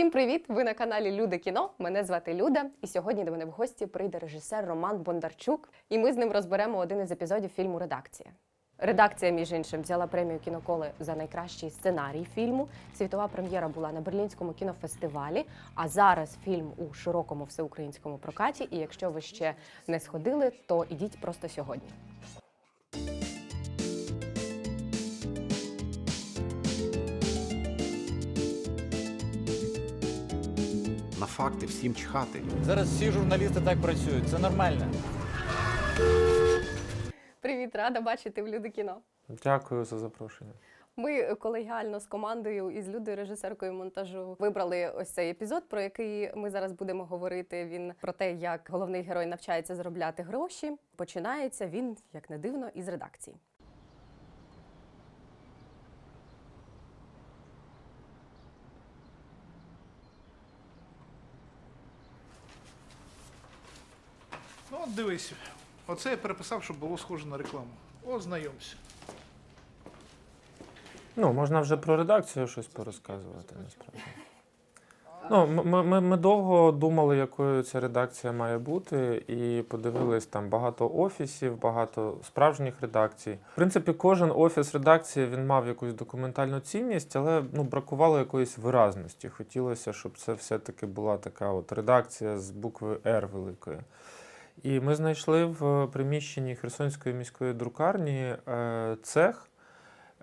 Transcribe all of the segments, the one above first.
Всім привіт! Ви на каналі Люда Кіно. Мене звати Люда, і сьогодні до мене в гості прийде режисер Роман Бондарчук, і ми з ним розберемо один із епізодів фільму Редакція. Редакція, між іншим, взяла премію кіноколи за найкращий сценарій фільму. Світова прем'єра була на Берлінському кінофестивалі. А зараз фільм у широкому всеукраїнському прокаті. І якщо ви ще не сходили, то ідіть просто сьогодні. Факти всім чхати. Зараз всі журналісти так працюють. Це нормально. Привіт, рада бачити в Люди кіно. Дякую за запрошення. Ми колегіально з командою і з Людою, режисеркою монтажу, вибрали ось цей епізод, про який ми зараз будемо говорити. Він про те, як головний герой навчається заробляти гроші. Починається він, як не дивно, із редакції. От дивись. Оце я переписав, щоб було схоже на рекламу. О, знайомся. Ну, можна вже про редакцію щось порозказувати, насправді. Ну, ми, ми, ми довго думали, якою ця редакція має бути, і подивились там багато офісів, багато справжніх редакцій. В принципі, кожен офіс редакції він мав якусь документальну цінність, але ну, бракувало якоїсь виразності. Хотілося, щоб це все-таки була така от редакція з букви Р великої. І ми знайшли в приміщенні Херсонської міської друкарні е, цех,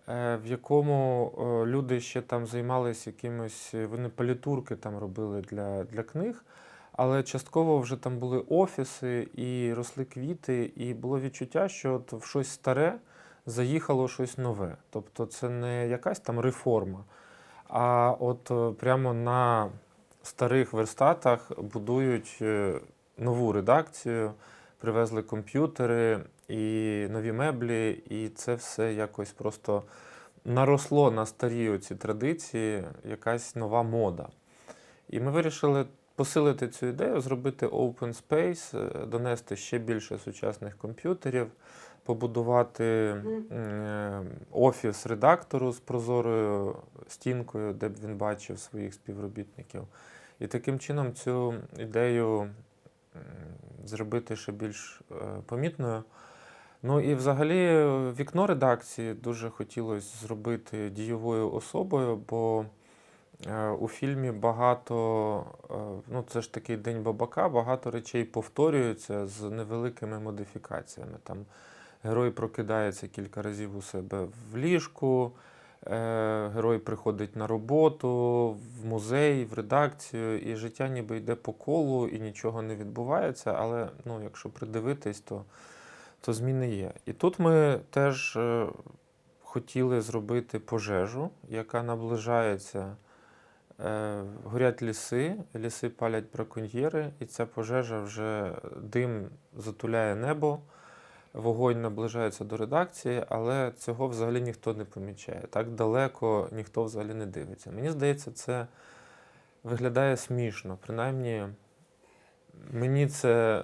е, в якому е, люди ще там займалися якимось, е, вони палітурки там робили для, для книг, але частково вже там були офіси і росли квіти, і було відчуття, що от в щось старе заїхало щось нове. Тобто це не якась там реформа, а от е, прямо на старих верстатах будують е, нову редакцію, привезли комп'ютери і нові меблі, і це все якось просто наросло на старі оці традиції, якась нова мода. І ми вирішили посилити цю ідею, зробити open space, е, донести ще більше сучасних комп'ютерів, побудувати е, офіс редактору з прозорою стінкою, де б він бачив своїх співробітників. І таким чином цю ідею зробити ще більш е, помітною. Ну і взагалі е, вікно редакції дуже хотілося зробити дієвою особою, бо е, у фільмі багато, е, ну це ж такий день бабака, багато речей повторюються з невеликими модифікаціями. Там герой прокидається кілька разів у себе в ліжку. Е, Герой приходить на роботу, в музей, в редакцію, і життя ніби йде по колу і нічого не відбувається. Але ну, якщо придивитись, то, то зміни є. І тут ми теж е, хотіли зробити пожежу, яка наближається. Е, горять ліси, ліси палять браконьєри, і ця пожежа вже дим затуляє небо. Вогонь наближається до редакції, але цього взагалі ніхто не помічає. Так далеко ніхто взагалі не дивиться. Мені здається, це виглядає смішно. Принаймні, мені це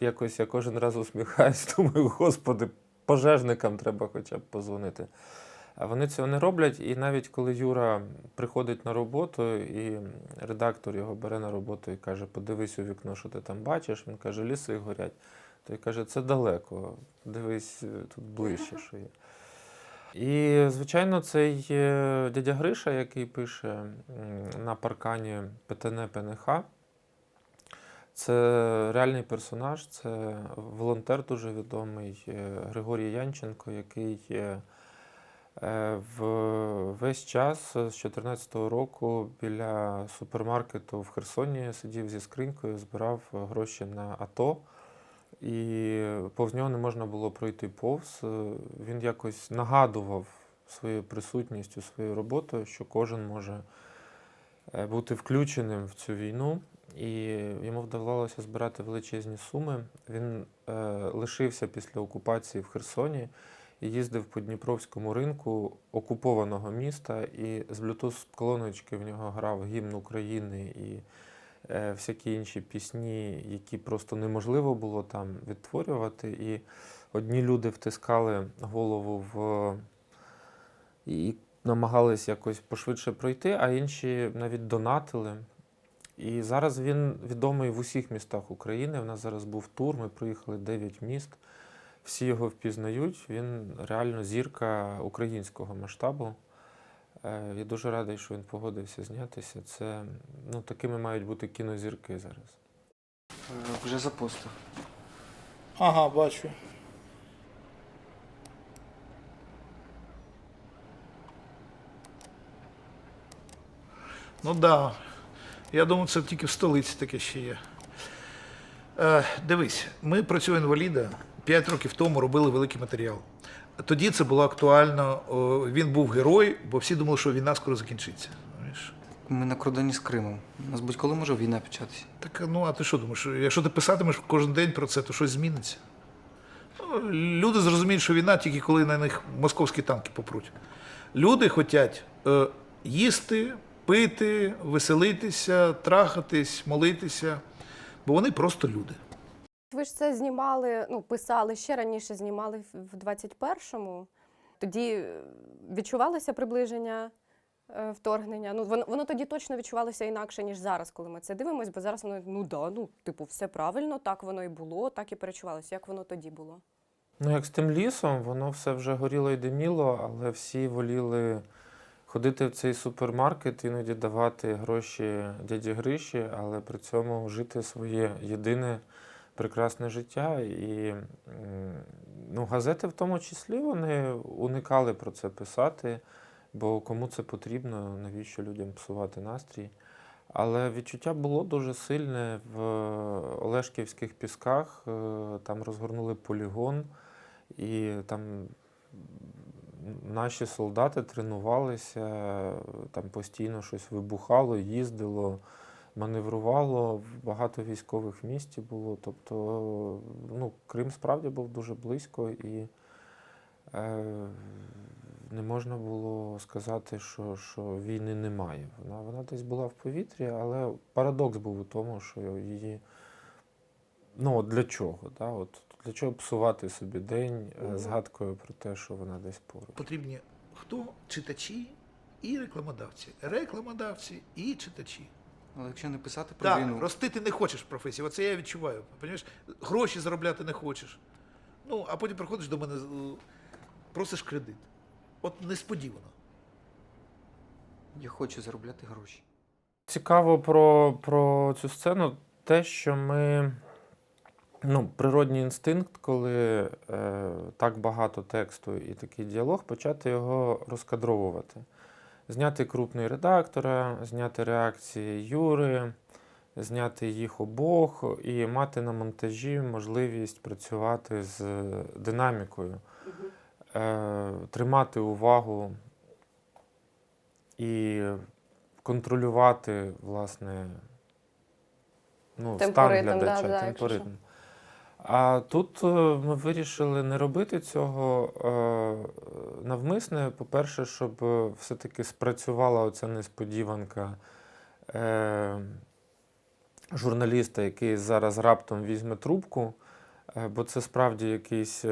якось я кожен раз усміхаюсь, думаю, господи, пожежникам треба хоча б позвонити. А вони цього не роблять, і навіть коли Юра приходить на роботу, і редактор його бере на роботу і каже: подивись у вікно, що ти там бачиш, він каже, ліси горять. Той каже, це далеко, дивись е, тут ближче, що є. І, звичайно, цей е, дядя Гриша, який пише на паркані ПТН ПНХ, це реальний персонаж, це волонтер дуже відомий е, Григорій Янченко, який в весь час з 2014 року біля супермаркету в Херсоні сидів зі скринькою, збирав гроші на АТО. І повз нього не можна було пройти повз. Е, Він якось нагадував своєю присутністю, своєю роботою, що кожен може е, бути включеним в цю війну. І йому вдавалося збирати величезні суми. Він е, лишився після окупації в Херсоні і їздив по Дніпровському ринку окупованого міста, і з Bluetooth колоночки в нього грав гімн України і всякі інші пісні, які просто неможливо було там відтворювати. І одні люди втискали голову в і намагались якось пошвидше пройти, а інші навіть донатили. І зараз він відомий в усіх містах України. У нас зараз був тур, ми проїхали 9 міст. Всі його впізнають. Він реально зірка українського масштабу. Е, Я дуже радий, що він погодився знятися. Це ну, такими мають бути кінозірки зараз. Е, Вже запостив. Ага, бачу. Ну так. Да. Я думаю, це тільки в столиці таке ще є. Е, дивись, ми про цього інваліда 5 років тому робили великий матеріал. Тоді це було актуально. Він був герой, бо всі думали, що війна скоро закінчиться. Ми на кордоні з Кримом. У нас будь-коли може війна початися. Так, ну а ти що думаєш? Якщо ти писатимеш кожен день про це, то щось зміниться. Ну, люди зрозуміють, що війна тільки коли на них московські танки попруть. Люди хочуть е, їсти, пити, веселитися, трахатись, молитися, бо вони просто люди. Ви ж це знімали, ну, писали ще раніше, знімали в- в 21-му. Тоді е, відчувалося приближення е, вторгнення. Ну, воно, воно тоді точно відчувалося інакше, ніж зараз, коли ми це дивимось, бо зараз воно, ну да, ну, типу, все правильно, так воно і було, так і перечувалося. Як воно тоді було? Ну, як з тим лісом, воно все вже горіло і диміло, але всі воліли ходити в цей супермаркет, іноді давати гроші дяді Гриші, але при цьому жити своє єдине прекрасне життя. І ну, газети в тому числі вони уникали про це писати, бо кому це потрібно, навіщо людям псувати настрій. Але відчуття було дуже сильне в Олешківських пісках. е, Там розгорнули полігон, і там наші солдати тренувалися, там постійно щось вибухало, їздило, маневрувало. Багато військових в місті було. Тобто, ну, Крим справді був дуже близько і. Е, не можна було сказати, що, що війни немає. Вона, вона десь була в повітрі, але парадокс був у тому, що її. Ну, от для чого? Да? От, для чого псувати собі день е, згадкою про те, що вона десь поруч? Потрібні хто? Читачі і рекламодавці. Рекламодавці і читачі. Але якщо не писати про Так, війну, ростити не хочеш в професії. Оце я відчуваю. Понимаєш? Гроші заробляти не хочеш. Ну, а потім приходиш до мене, е, просиш кредит. От несподівано. я хочу заробляти гроші. Цікаво про, про цю сцену те, що ми. Ну, природній інстинкт, коли е, так багато тексту і такий діалог, почати його розкадровувати. Зняти крупний редактора, зняти реакції Юри, зняти їх обох і мати на монтажі можливість працювати з динамікою, е, тримати увагу і контролювати, власне, ну, стан глядача, темпоритм. А тут е, ми вирішили не робити цього е, навмисне. По-перше, щоб е, все-таки спрацювала оця несподіванка журналіста, який зараз раптом візьме трубку, бо це справді якийсь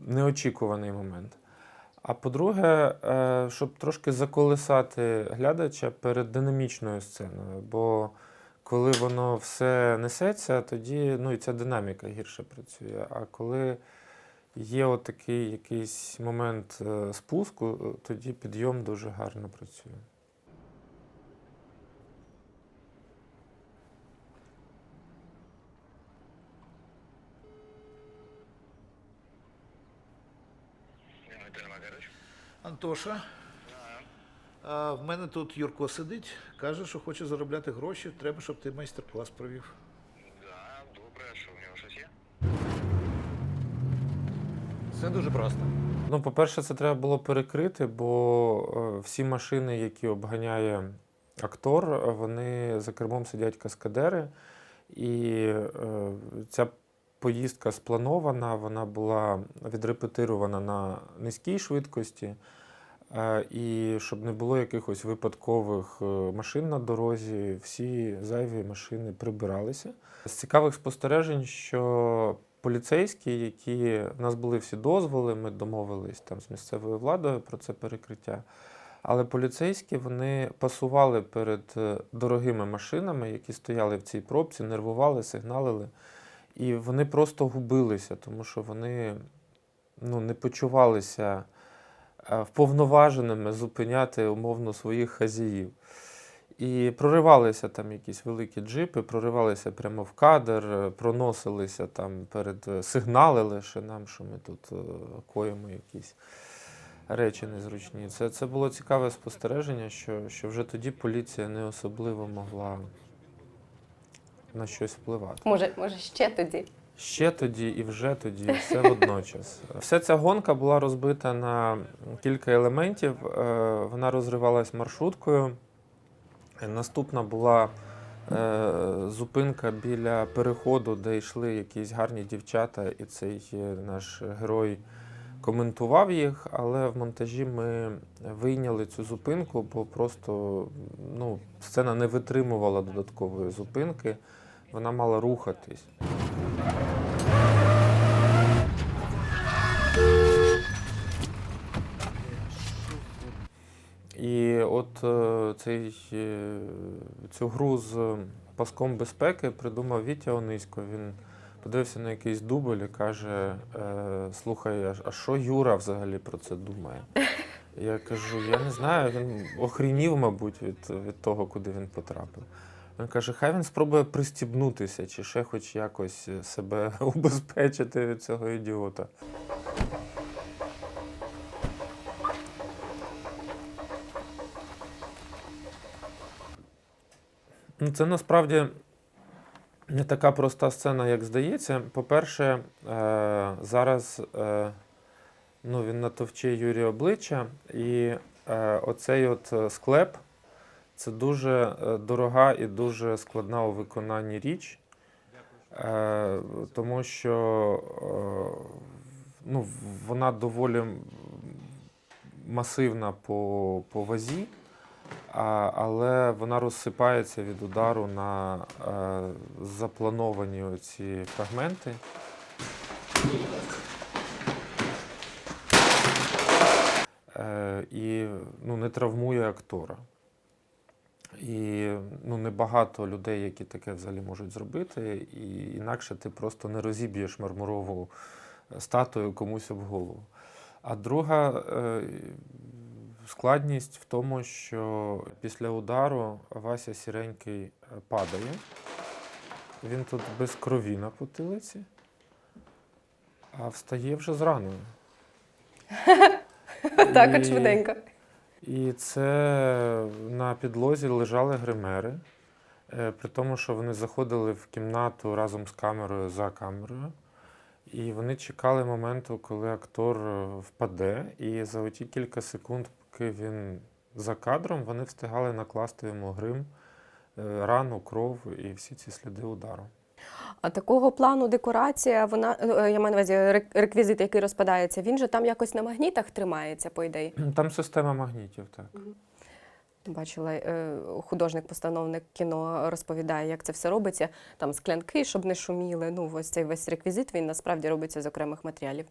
неочікуваний момент. А по-друге, щоб трошки заколисати глядача перед динамічною сценою. Бо коли воно все несеться, тоді ну, і ця динаміка гірше працює. А коли є отакий якийсь момент е, спуску, е, тоді підйом дуже гарно працює. Антоша. А, в мене тут Юрко сидить, каже, що хоче заробляти гроші. Треба, щоб ти майстер-клас провів. Да, добре, а що в нього щось є? Все дуже просто. Ну, по-перше, це треба було перекрити, бо е, всі машини, які обганяє актор, вони за кермом сидять каскадери. І е, ця поїздка спланована, вона була відрепетирована на низькій швидкості. Е, І щоб не було якихось випадкових е, машин на дорозі, всі зайві машини прибиралися. З цікавих спостережень, що поліцейські, які в нас були всі дозволи, ми домовились там з місцевою владою про це перекриття. Але поліцейські вони пасували перед е, дорогими машинами, які стояли в цій пробці, нервували, сигналили. І вони просто губилися, тому що вони ну, не почувалися вповноваженими зупиняти умовно своїх хазяїв. І проривалися там якісь великі джипи, проривалися прямо в кадр, е, проносилися там перед е, сигнали лише нам, що ми тут е, коїмо якісь речі незручні. Це, це було цікаве спостереження, що, що вже тоді поліція не особливо могла на щось впливати. Може, може, ще тоді. Ще тоді і вже тоді, все водночас. Вся ця гонка була розбита на кілька елементів. Е, Вона розривалась маршруткою. Наступна була е, зупинка біля переходу, де йшли якісь гарні дівчата, і цей е, наш герой коментував їх, але в монтажі ми вийняли цю зупинку, бо просто ну, сцена не витримувала додаткової зупинки. Вона мала рухатись. І от е, цей, е, цю гру з паском безпеки придумав Вітя Онисько. Він подивився на якийсь дубль і каже: е, слухай, а що Юра взагалі про це думає? Я кажу, я не знаю, він охрінів, мабуть, від, від того, куди він потрапив. Він каже, хай він спробує пристібнутися чи ще хоч якось себе убезпечити від цього ідіота. Ну, це насправді не така проста сцена, як здається. По-перше, е, зараз е, ну, він натовче Юрі обличчя, і е, оцей от е, склеп це дуже е, дорога і дуже складна у виконанні річ, е, тому що е, ну, вона доволі масивна по, по вазі. Але вона розсипається від удару на заплановані оці фрагменти. І ну, не травмує актора. І ну, небагато людей, які таке взагалі можуть зробити, і інакше ти просто не розіб'єш мармурову статую комусь об голову. А друга е, складність в тому, що після удару Вася Сіренький е, падає. Він тут без крові на потилиці, а встає вже з раною. Так, от швиденько. І це на підлозі лежали гримери, е, при тому, що вони заходили в кімнату разом з камерою за камерою. І вони чекали моменту, коли актор е, впаде, і за оті кілька секунд, поки він за кадром, вони встигали накласти йому грим, е, рану, кров і всі ці сліди удару. А такого плану декорація, вона е, я маю на увазі реквізит, який розпадається, він же там якось на магнітах тримається, по ідеї. Там система магнітів, так. Бачила, е, художник-постановник кіно розповідає, як це все робиться. Там склянки, щоб не шуміли. Ну, ось цей весь реквізит він насправді робиться з окремих матеріалів.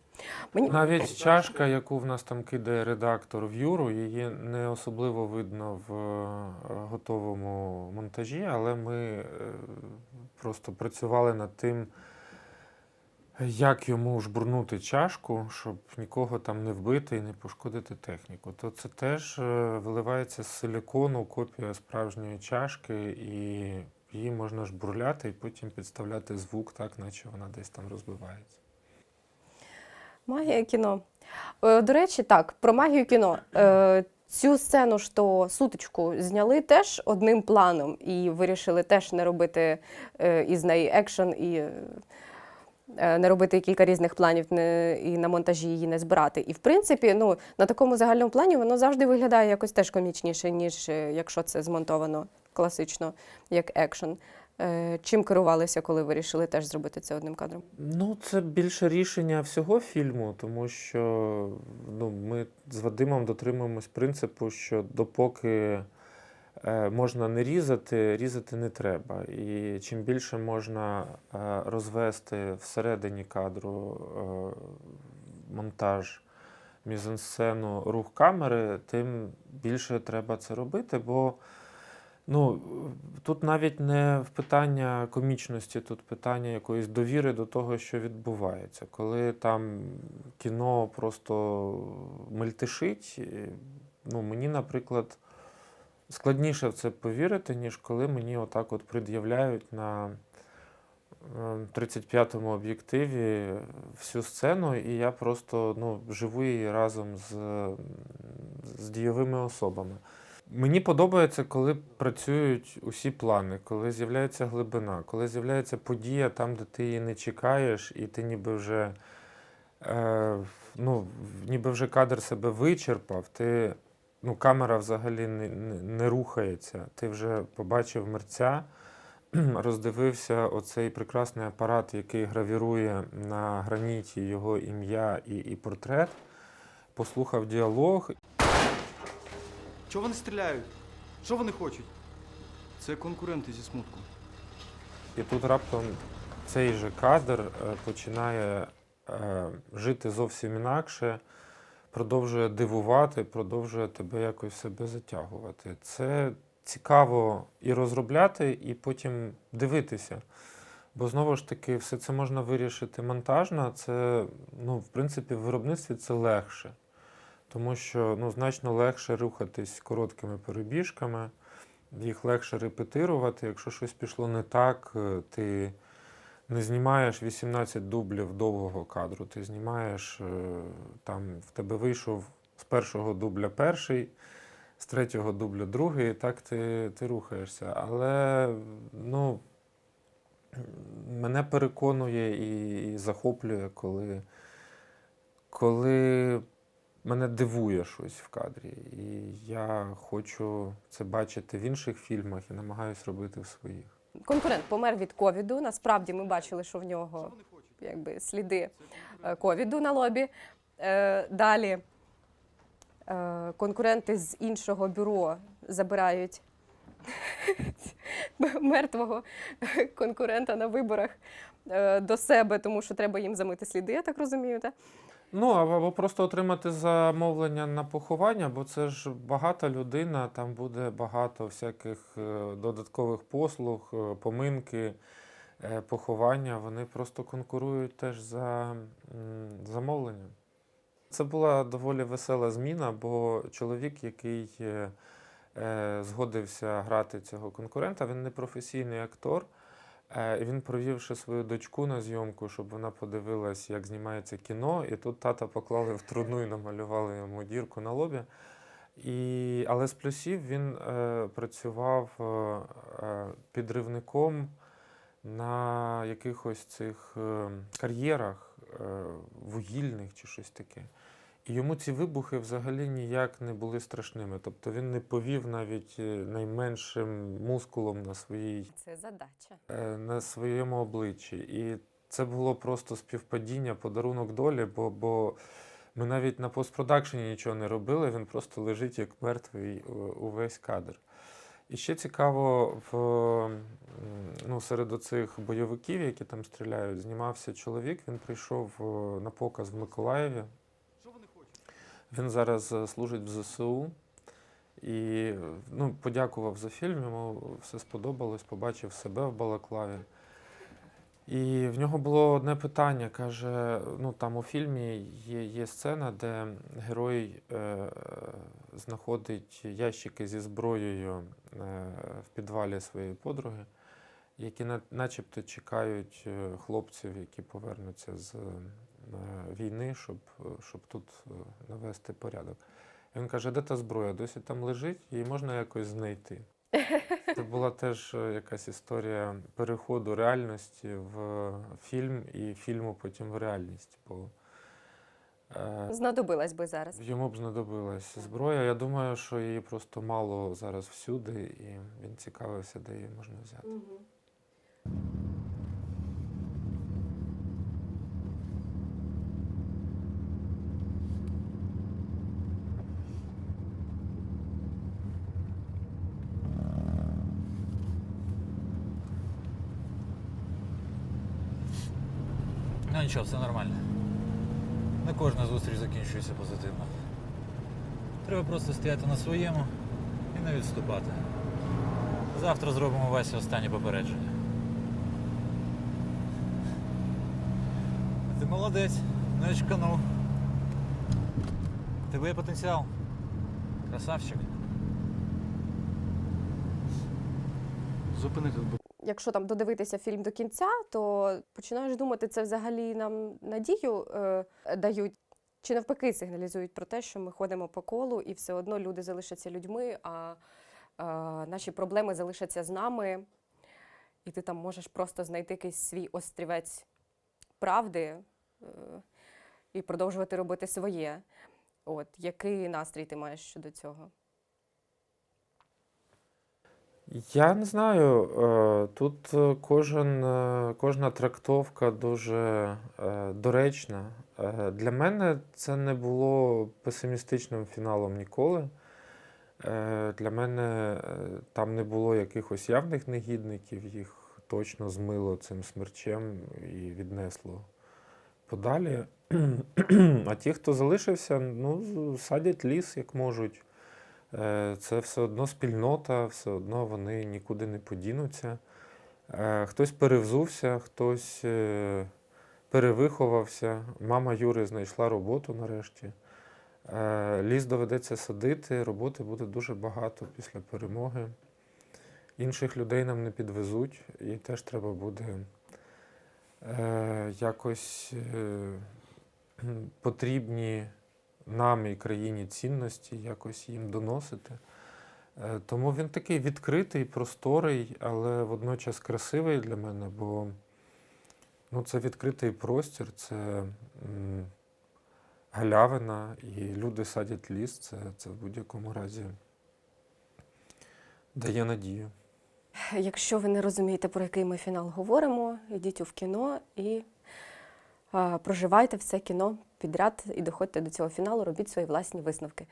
Мені Навіть чашка, яку в нас там кидає редактор в Юру, її не особливо видно в е, готовому монтажі, але ми е, просто працювали над тим, як йому жбурнути чашку, щоб нікого там не вбити і не пошкодити техніку. То це теж е, виливається з силікону, копія справжньої чашки, і її можна жбурляти і потім підставляти звук, так, наче вона десь там розбивається. Магія кіно. Е, До речі, так, про магію кіно. Е, Цю сцену то сутичку зняли теж одним планом і вирішили теж не робити із неї екшен і не робити кілька різних планів не, і на монтажі її не збирати. І в принципі, ну, на такому загальному плані воно завжди виглядає якось теж комічніше, ніж е, якщо це змонтовано класично як екшен. Е, Чим керувалися, коли вирішили теж зробити це одним кадром? Ну, це більше рішення всього фільму, тому що ну, ми з Вадимом дотримуємось принципу, що допоки е, можна не різати, різати не треба. І чим більше можна е, розвести всередині кадру е, монтаж, мізансцену, рух камери, тим більше треба це робити. Бо ну, тут навіть не в питання комічності, тут питання якоїсь довіри до того, що відбувається. Коли там кіно просто мельтешить, ну, мені, наприклад, складніше в це повірити, ніж коли мені отак от пред'являють на е, 35-му об'єктиві всю сцену, і я просто ну, живу її разом з, з дійовими особами. Мені подобається, коли працюють усі плани, коли з'являється глибина, коли з'являється подія там, де ти її не чекаєш, і ти ніби вже, е, ну, ніби вже кадр себе вичерпав, ти, ну, камера взагалі не, не, не рухається. Ти вже побачив мерця, роздивився оцей прекрасний апарат, який гравірує на граніті його ім'я і, і портрет, послухав діалог, Чого вони стріляють? Що вони хочуть? Це конкуренти зі смутку. І тут раптом цей же кадр е, починає е, жити зовсім інакше, продовжує дивувати, продовжує тебе якось себе затягувати. Це цікаво і розробляти, і потім дивитися. Бо знову ж таки, все це можна вирішити монтажно. Це, ну, в принципі, в виробництві це легше. Тому що ну, значно легше рухатись короткими перебіжками, їх легше репетирувати. Якщо щось пішло не так, е, ти не знімаєш 18 дублів довгого кадру, ти знімаєш е, там, в тебе вийшов з першого дубля перший, з третього дубля другий, і так ти, ти рухаєшся. Але ну, мене переконує і, і захоплює, коли, коли мене дивує щось в кадрі. І я хочу це бачити в інших фільмах і намагаюся робити в своїх. Конкурент помер від ковіду. Насправді ми бачили, що в нього якби сліди е, ковіду на лобі. Е, Далі е, конкуренти з іншого бюро забирають мертвого конкурента на виборах до себе, тому що треба їм замити сліди, я так розумію. Так? Ну, або просто отримати замовлення на поховання, бо це ж багата людина, там буде багато всяких е, додаткових послуг, е, поминки, е, поховання. Вони просто конкурують теж за замовленням. Це була доволі весела зміна, бо чоловік, який згодився грати цього конкурента, він не професійний актор. Е, Він провівши свою дочку на зйомку, щоб вона подивилась, як знімається кіно, і тут тата поклали в труну і намалювали йому дірку на лобі. І, але з плюсів він е, працював е, е, підривником на якихось цих е, кар'єрах е, вугільних чи щось таке. Йому ці вибухи взагалі ніяк не були страшними. Тобто він не повів навіть е, найменшим мускулом на своїй Це задача. е, на своєму обличчі. І це було просто співпадіння, подарунок долі, бо, бо ми навіть на постпродакшені нічого не робили, він просто лежить як мертвий увесь кадр. І ще цікаво, в, ну, серед оцих бойовиків, які там стріляють, знімався чоловік. Він прийшов е, на показ в Миколаєві. Він зараз е, служить в ЗСУ. І ну, подякував за фільм, йому все сподобалось, побачив себе в Балаклаві. І в нього було одне питання. Каже: ну там у фільмі є, є сцена, де герой е, знаходить ящики зі зброєю е, в підвалі своєї подруги, які на, начебто чекають е, хлопців, які повернуться з війни, щоб, щоб тут е, навести порядок. І він каже, де та зброя? Досі там лежить, її можна якось знайти. Це була теж е, якась історія переходу реальності в фільм і фільму потім в реальність. Бо е, Знадобилась би зараз. йому б знадобилась зброя. Я думаю, що її просто мало зараз всюди, і він цікавився, де її можна взяти. Нічого, все нормально. Не кожна зустріч закінчується позитивно. Треба просто стояти на своєму і не відступати. Завтра зробимо Васі останнє попередження. Ти молодець, не очканув. Тебе є потенціал. Красавчик. Зупини тут, бо Якщо там додивитися фільм до кінця, то починаєш думати, це взагалі нам надію е, дають. Чи навпаки сигналізують про те, що ми ходимо по колу і все одно люди залишаться людьми, а, а наші проблеми залишаться з нами, і ти там можеш просто знайти якийсь свій острівець правди е, і продовжувати робити своє. От який настрій ти маєш щодо цього? Я не знаю. е, Тут е, кожен, е, кожна трактовка дуже доречна. Для мене це не було песимістичним фіналом ніколи. Для мене там не було якихось явних негідників, їх точно змило цим смерчем і віднесло подалі. А ті, хто залишився, ну, садять ліс як можуть. Е, Це все одно спільнота, все одно вони нікуди не подінуться. Е, Хтось перевзувся, хтось е, перевиховався. Мама Юри знайшла роботу нарешті. Ліс доведеться садити, роботи буде дуже багато після перемоги. Інших людей нам не підвезуть, і теж треба буде якось потрібні нам і країні цінності, якось їм доносити. Е, Тому він такий відкритий, просторий, але водночас красивий для мене, бо ну, це відкритий простір, це галявина, і люди садять ліс, це, це в будь-якому разі дає надію. Якщо ви не розумієте, про який ми фінал говоримо, йдіть у кіно і проживайте все кіно підряд і доходьте до цього фіналу, робіть свої власні висновки.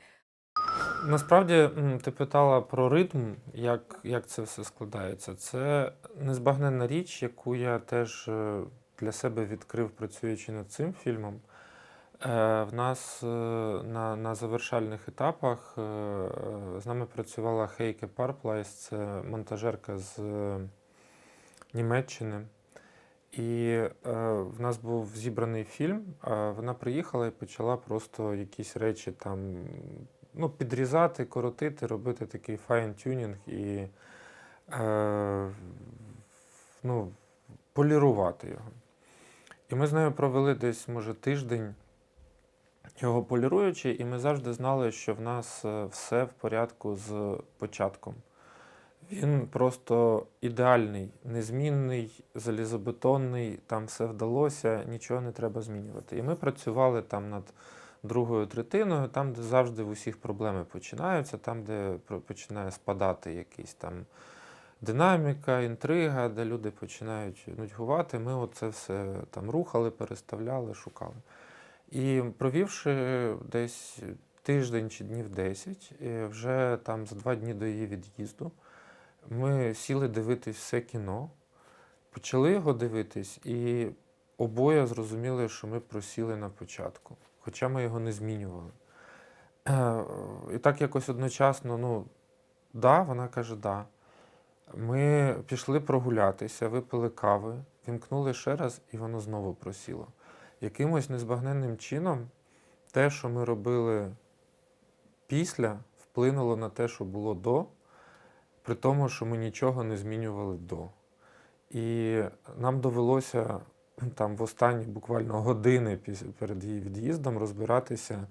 Насправді ти питала про ритм, як, як це все складається. Це незбагненна річ, яку я теж е, для себе відкрив, працюючи над цим фільмом. Е, В нас е, на, на завершальних етапах з нами працювала Хейке Парплайс, це монтажерка з Німеччини. І е, в нас був зібраний фільм, а вона приїхала і почала просто якісь речі там ну, підрізати, коротити, робити такий файн-тюнінг і е, ну, полірувати його. І ми з нею провели десь, може, тиждень його поліруючи, і ми завжди знали, що в нас е, все в порядку з початком. Він просто ідеальний, незмінний, залізобетонний, там все вдалося, нічого не треба змінювати. І ми працювали там над другою третиною, там, де завжди в усіх проблеми починаються, там, де починає спадати якийсь там динаміка, інтрига, де люди починають нудьгувати. Ми оце все там рухали, переставляли, шукали. І провівши десь тиждень чи днів 10, е, вже там за два дні до її від'їзду, ми сіли дивитись все кіно, почали його дивитись, і обоє зрозуміли, що ми просіли на початку, хоча ми його не змінювали. Е, І так якось одночасно, ну, да, вона каже, да. Ми пішли прогулятися, випили кави, вімкнули ще раз, і воно знову просіло. Якимось незбагненним чином те, що ми робили після, вплинуло на те, що було до, при тому, що ми нічого не змінювали до. І нам довелося там в останні буквально години перед її від'їздом розбиратися,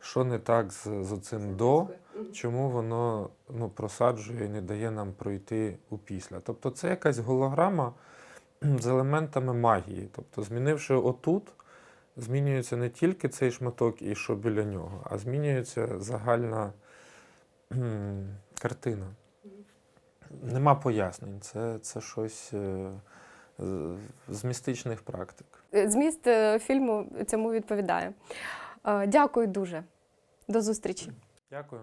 що не так з, з цим до, чому воно ну, просаджує і не дає нам пройти у після. Тобто це якась голограма з елементами магії. Тобто, змінивши отут, змінюється не тільки цей шматок і що біля нього, а змінюється загальна картина. Нема пояснень. Це, це щось е, з- містичних практик. Е, Зміст е, фільму цьому відповідає. Дякую дуже. До зустрічі. Дякую.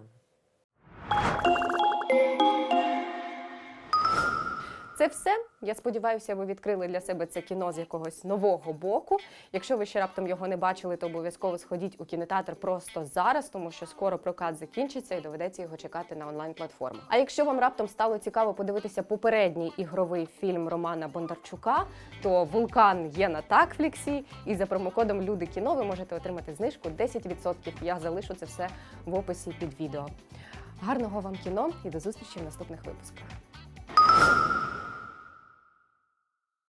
Це все. Я сподіваюся, ви відкрили для себе це кіно з якогось нового боку. Якщо ви ще раптом його не бачили, то обов'язково сходіть у кінотеатр просто зараз, тому що скоро прокат закінчиться і доведеться його чекати на онлайн-платформах. А якщо вам раптом стало цікаво подивитися попередній ігровий фільм Романа Бондарчука, то вулкан є на такфліксі, і за промокодом Люди кіно ви можете отримати знижку 10%. Я залишу це все в описі під відео. Гарного вам кіно і до зустрічі в наступних випусках.